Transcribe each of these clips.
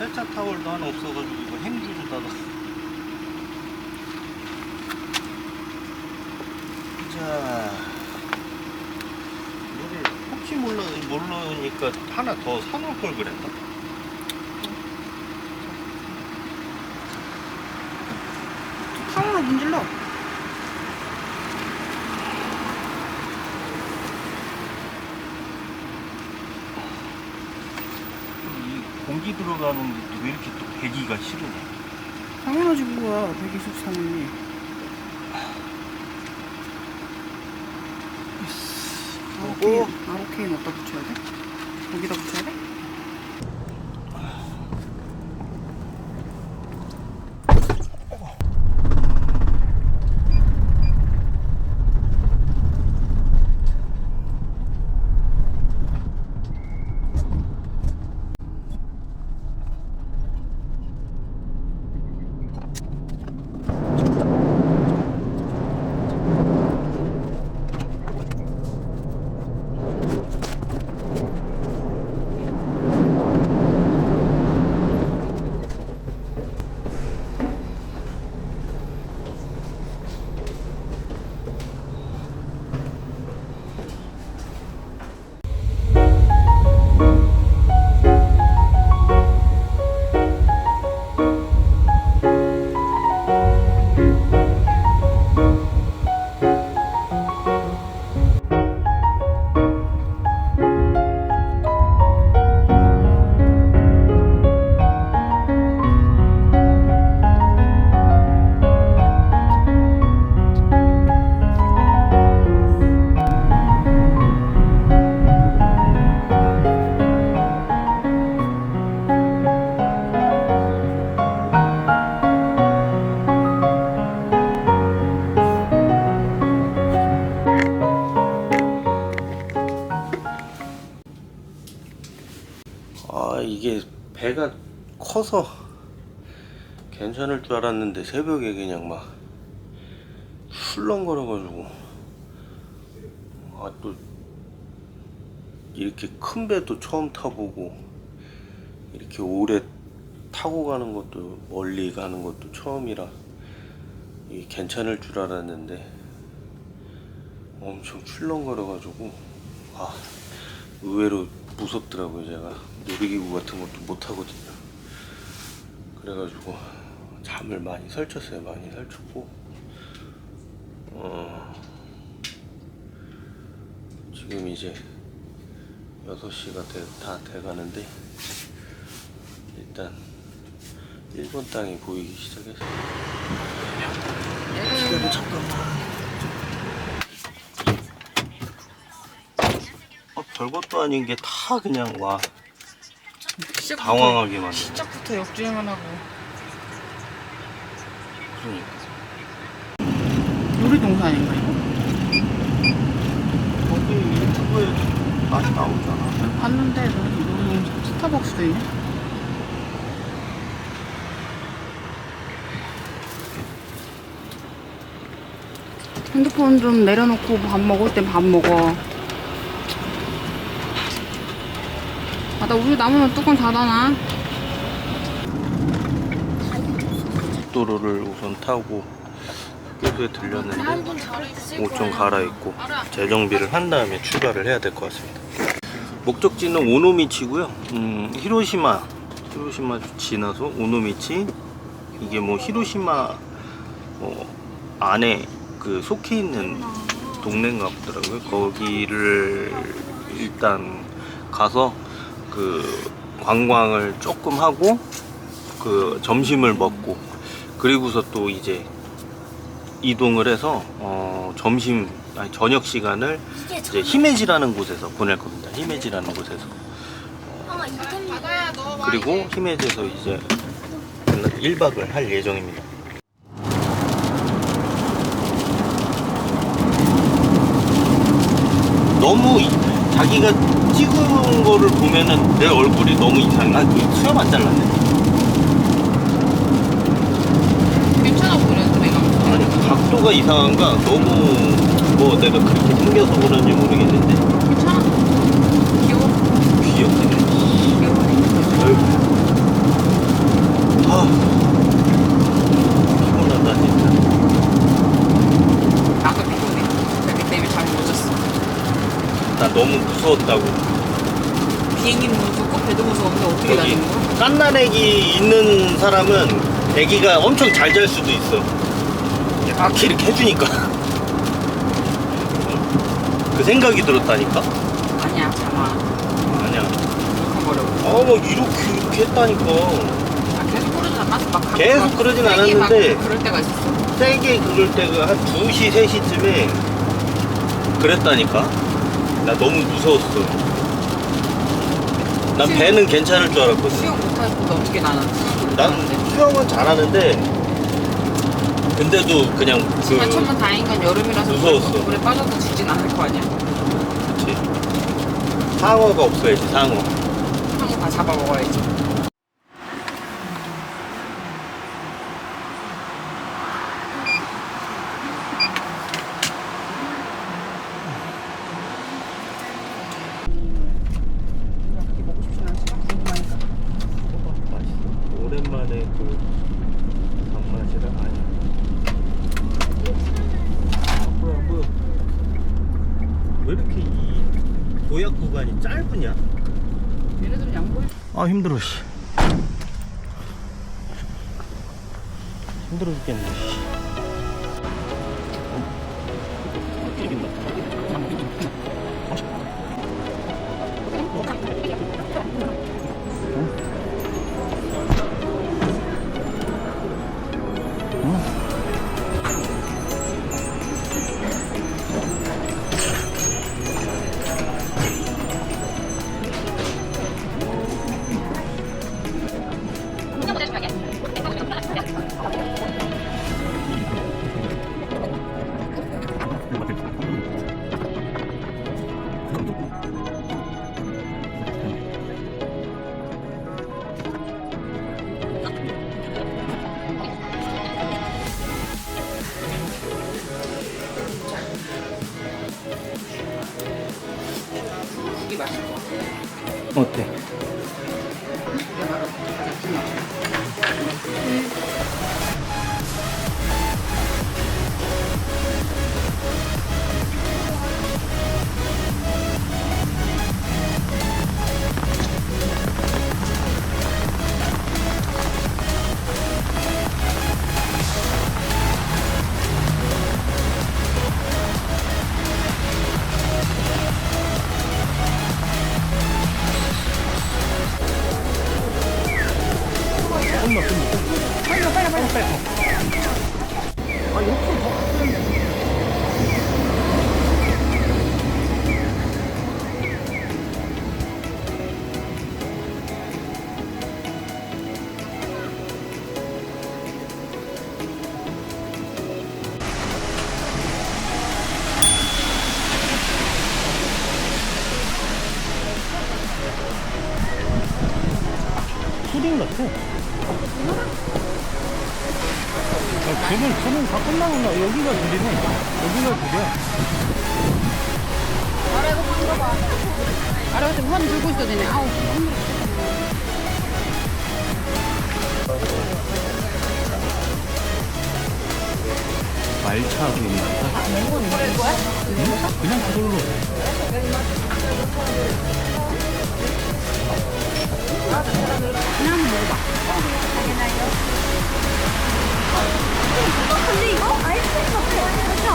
세차 타월도 하나 없어가지고 이거 행주로다가 자 이거를 혹시 몰라 모르니까 하나 더 사놓을 걸 그랬다 상으로 문질러. 이 공기 들어가는 것도 왜 이렇게 또 배기가 싫으냐 당연하지 뭐야. 123이니. 그리고 아로케인, 아로케인 어디다 붙여야 돼? 여기다 붙여야 돼? 아 이게 배가 커서 괜찮을 줄 알았는데 새벽에 그냥 막 술렁거려가지고. 아 또 이렇게 큰 배도 처음 타보고 이렇게 오래 타고 가는 것도 멀리 가는 것도 처음이라 괜찮을 줄 알았는데 엄청 출렁거려가지고 아 의외로 무섭더라고요 제가 놀이기구 같은 것도 못 하거든요. 그래가지고 잠을 많이 설쳤어요. 많이 설쳤고. 어 지금 이제 6시가 돼, 다 돼가는데 일단 일본 땅이 보이기 시작했어요. 기다려 잠깐만. 어, 별것도 아닌 게 다 그냥 와 시작부터, 당황하게 만드네 시작부터 역주행을 하고. 그러니까 놀이동산 아닌가 이거? 거기 유튜브에 많이 나오잖아 봤는데 놀이동산 스타벅스도 있네. 핸드폰 좀 내려놓고 밥 먹을 땐 밥 먹어. 아, 나 우유 남으면 뚜껑 닫아놔. 도로를 우선 타고 휴게소에 들렸는데 옷 좀 갈아입고 재정비를 한 다음에 출발을 해야 될 것 같습니다. 목적지는 오노미치고요. 음, 히로시마 히로시마 지나서 오노미치 이게 뭐 히로시마 뭐 안에 그 속해 있는 동네인가 보더라고요. 거기를 일단 가서 그 관광을 조금 하고 그 점심을 먹고 그리고서 또 이제 이동을 해서 어, 점심 아니 저녁 시간을 이제 히메지라는 곳에서 보낼 겁니다. 히메지라는 곳에서 그리고 히메지에서 이제 1박을 할 예정입니다. 너무 이- 자기가 찍은 거를 보면은 내 얼굴이 너무 이상해. 아, 그 수염 안 잘랐네. 괜찮아 보이는데 내가. 아니 각도가 이상한가 너무 뭐 내가 그렇게 생겨서 그런지 모르겠는데 괜찮아. 귀여워. 귀엽네 귀여워. 아이고. 무서웠다고. 비행기 무섭고 배도 무서운데 어떻게 거기 다니는 거야? 깐난 애기 있는 사람은 애기가 엄청 잘 잘 수도 있어. 이렇게 이렇게 해주니까. 그 생각이 들었다니까? 아니야 참아 아니야. 가버려 아, 막 이렇게, 이렇게 했다니까. 아, 계속 그러진 않았어 막 가끔 계속 막 그러진 세게 않았는데. 막 그럴 때가 있었어 세게 그럴 때가 한 2시, 3시쯤에 그랬다니까? 나 너무 무서웠어. 난 수영- 배는 괜찮을 줄 알았거든. 수영 못하는데 어떻게 나는 수영을 난 못하는데 수영은 잘하는데, 근데도 그냥 그, 하지만 천만 다행인 건 여름이라서 무서웠어. 물에 빠져도 죽진 않을 거 아니야 그치. 상어가 없어야지, 상어. 한번 다 잡아 먹어야지 그렇게 먹고 싶진 않지만 궁금하니까 맛있어. 오랜만에 그 단맛이라 아니야. 아, 뭐야, 뭐야. 왜 이렇게 이 도약 구간이 짧으냐? 얘네들은 양보해 아 힘들어 씨. 힘들어 죽겠네 어때? 여기가 둘이네. 여기가 둘이야. 아래가 지금 한 들고 있어야 되네 아우 말차도 있나? 응? 그냥 그걸로. 그냥 먹어봐 근데 이거 아이스크림 같아. 그렇죠?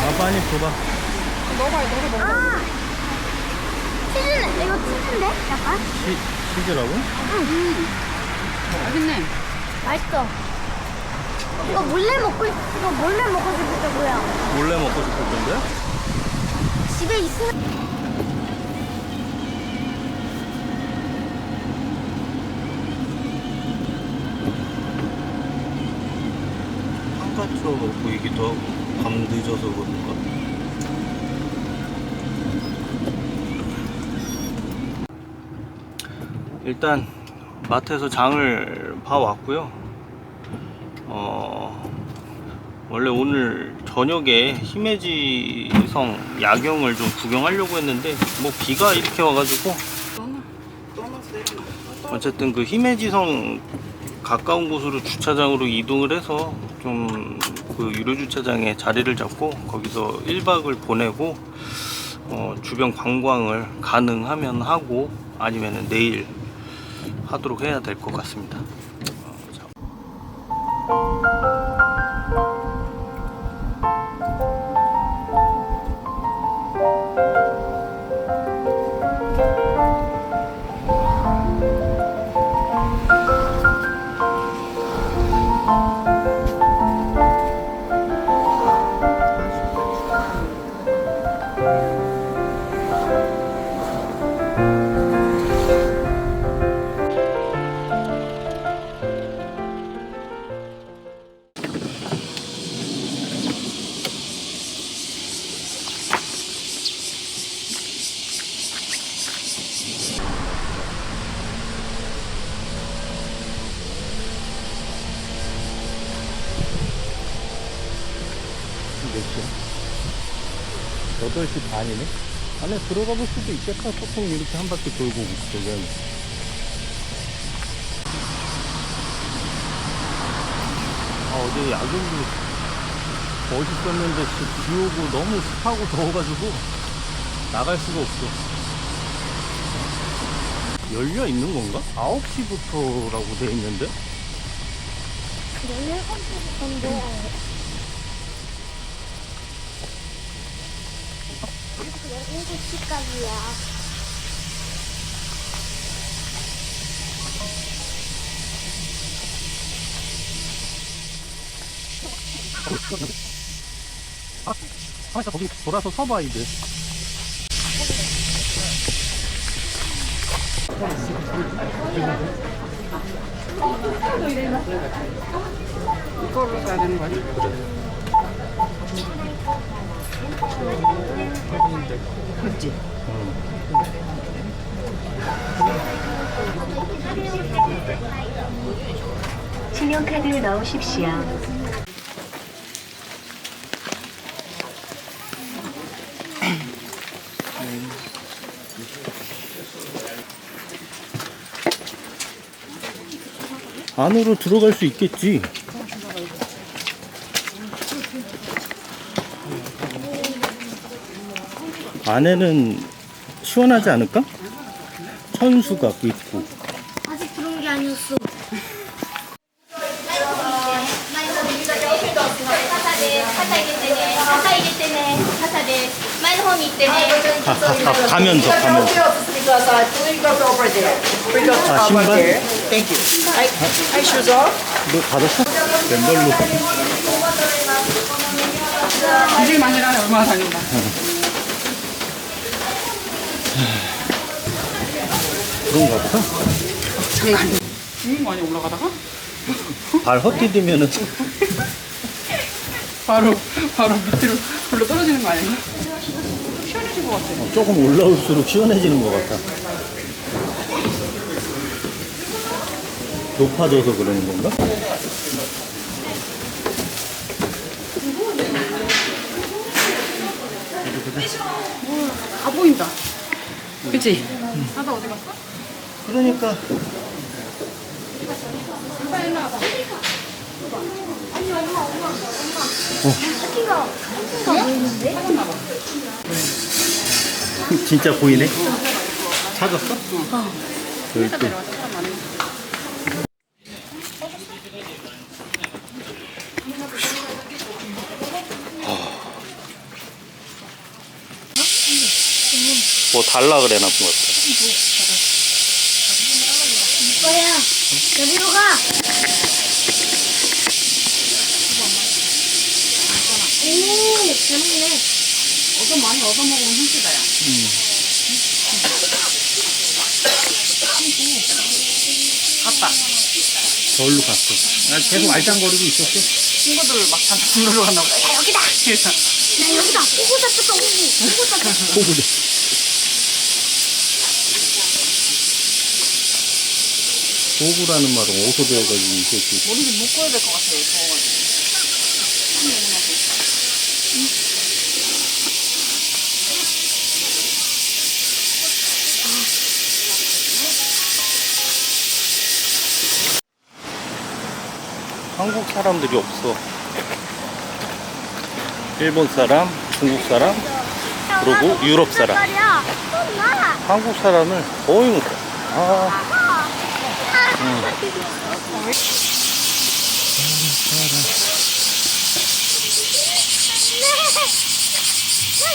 아, 빨리 줘봐. 넣어봐 너도 먹어 아, 치즈네. 이거 치즈인데? 약간? 시, 치즈라고? 응. 맛있네 맛있어. 이거 몰래 먹고 있, 이거 몰래 먹고 싶다고요. 몰래 먹고 싶을 건데? 집에 있으면. 한가트로 보이기도 하고, 밤 늦어서 그런가? 일단 마트에서 장을 봐왔고요. 어, 원래 오늘 저녁에 히메지성 야경을 좀 구경하려고 했는데 뭐 비가 이렇게 와가지고 어쨌든 그 히메지성 가까운 곳으로 주차장으로 이동을 해서 좀 그 유료 주차장에 자리를 잡고 거기서 1박을 보내고 어, 주변 관광을 가능하면 하고 아니면 내일 하도록 해야 될 것 같습니다. 몇 시야? 8시 반이네? 안에 들어가 볼 수도 있겠다. 소통 이렇게 한 바퀴 돌고 오면. 아, 어제 야경도 멋있었는데 지- 비 오고 너무 습하고 더워가지고 나갈 수가 없어. 열려 있는 건가? 9시부터라고 돼 있는데? 17시부터인데. 17시까지야. 아, 아, 거기 돌아서 서봐, 이제. 이거로 가야 되는 거 아니야? 그렇지. 신용카드 넣으십시오. 안으로 들어갈 수 있겠지. 안에는 시원하지 않을까? 천수가 있고. 아직 들어온 게 아니었어. 가면서 가면서. 아 신발? 너 받았어? 맨발로. 이제 만이라 얼마나 다닌다. 그런가 보다. 장난 아니야. 음, 많이 올라가다가 발 헛디디면은 바로 바로 밑으로 불러 떨어지는 거 아닌가? 시원해진 것 같아. 조금 올라올수록 시원해지는 것 같아. 높아져서 그러는 건가? 다 보인다. 그치? 하다 어디 갔어? 그러니까 토끼가, 토끼가 보이는데? 진짜 보이네. 찾았어? 여기 사람 많이. 뭐 달라 그래나 본것 같아. 이거야. 여기로 가. 오, 재밌네. 얻어 많이 얻어 먹으면 힘쓰다야. 갔다. 저울로 갔어. 나 계속 알짱거리고 있었어. 친구들 막 단톡 놀러 갔나 보다. 야, 여기다! 나 여기다. 오고 잡혔다, 오고. 오고 잡혔다. 호구 대. 호구라는 말은 어디서 배워가지고 이 새끼. 머리 좀 묶어야 될 것 같아요. 더워가지고. 한국 사람들이 없어. 일본 사람, 중국 사람, 그리고 유럽 사람. 한국 사람을 거의 못 봐. 아, 나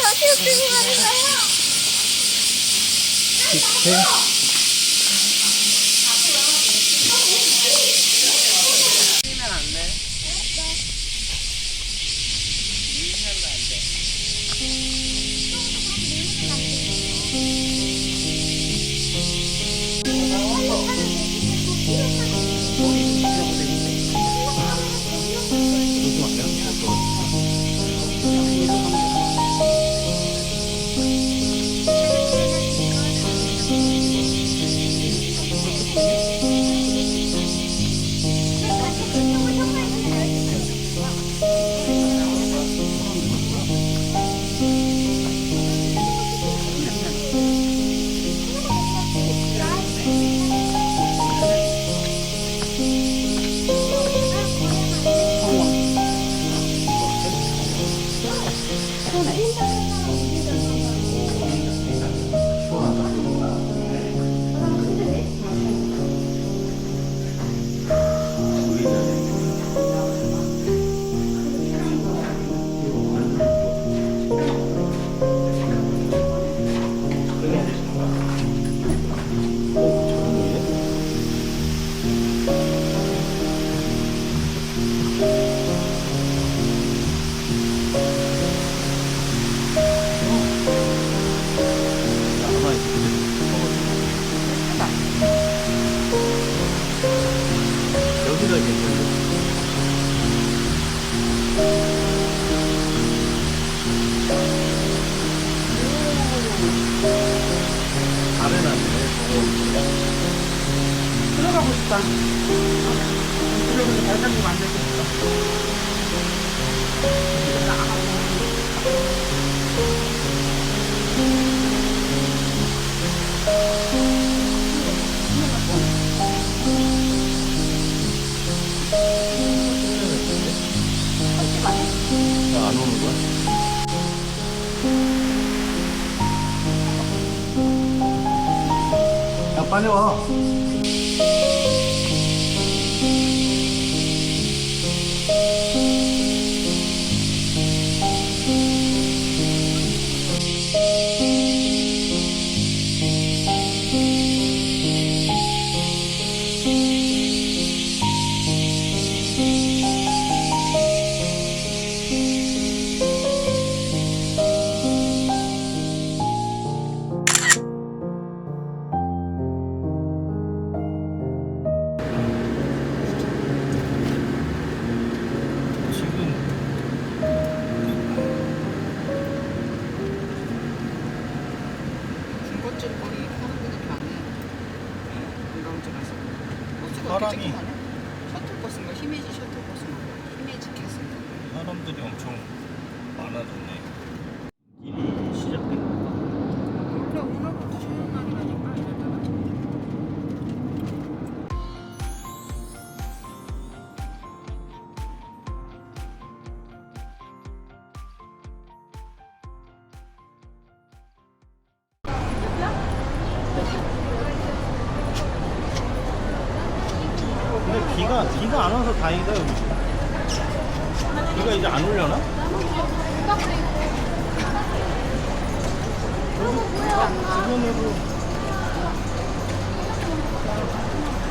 어떻게 들고 가는 거 괜찮네. 들어가고 싶다. 들어가서 안 되겠어. 안 빨리 와. 가네? 셔틀버스인가? 히메지 셔틀버스인가? 히메지 캐슬. 사람들이 엄청 많아졌네.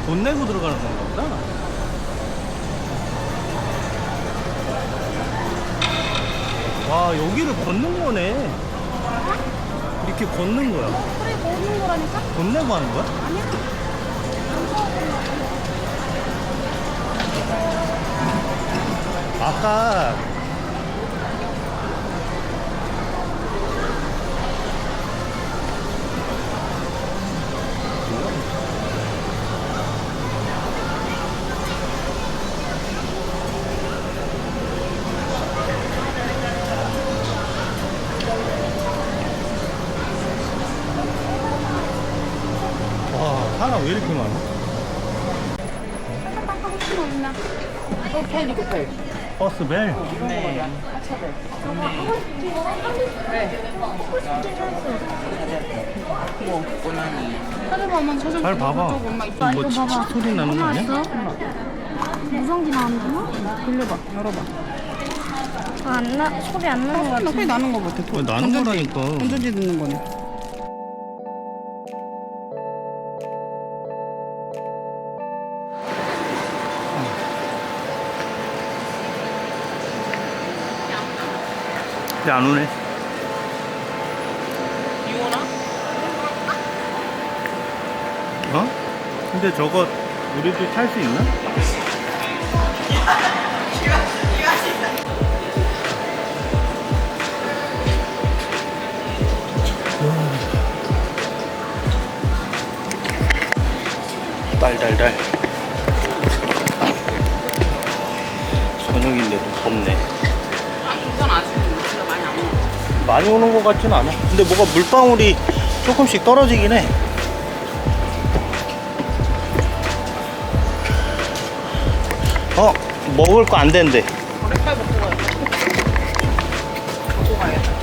돈 내고 들어가는 건가 보다. 와 여기를 걷는 거네. 이렇게 걷는 거야. 그래 먹는 거라니까? 돈 내고 하는 거야? 아까 와 사람 왜 이렇게 많아? 어, 펜 이거 펜. 버스벨? 네. 찾아봐 찾아봐 잘 봐봐. 이뻐 뭐 칙칙 소리 나는 거 아니야? 무전기 나는구나? 돌려봐 열어봐 안 나, 소리 안 나는 거 같아. 소리 나는 거 같아 왜 나는 거라니까. 건전지 듣는 거네 근데 안 오네. 비 오나? 어? 근데 저거 우리도 탈 수 있나? 달달달 저녁인데도 덥네 많이 오는 것 같진 않아 근데 뭐가 물방울이 조금씩 떨어지긴 해 어? 먹을 거 안 된대 머리칼 먹고 가야 돼 먹고 가야겠다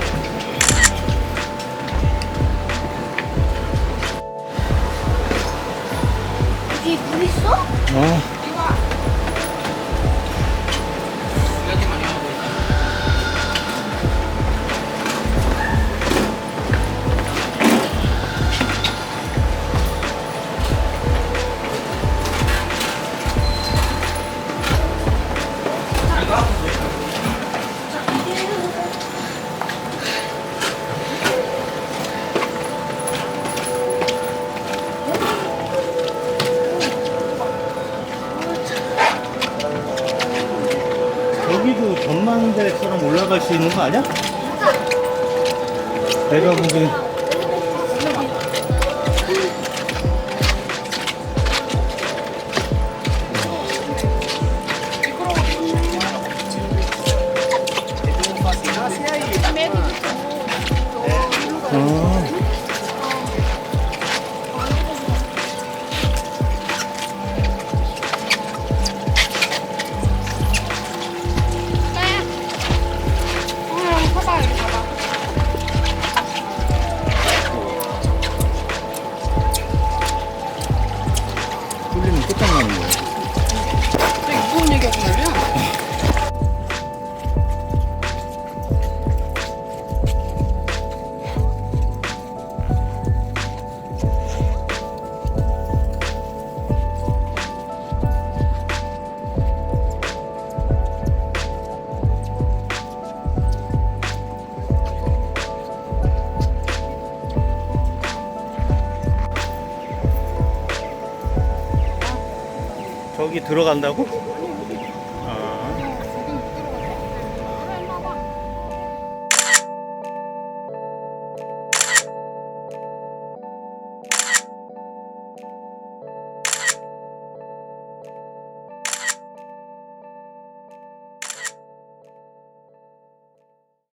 여기 물 있어? 어. 내가 보기엔 들어간다고?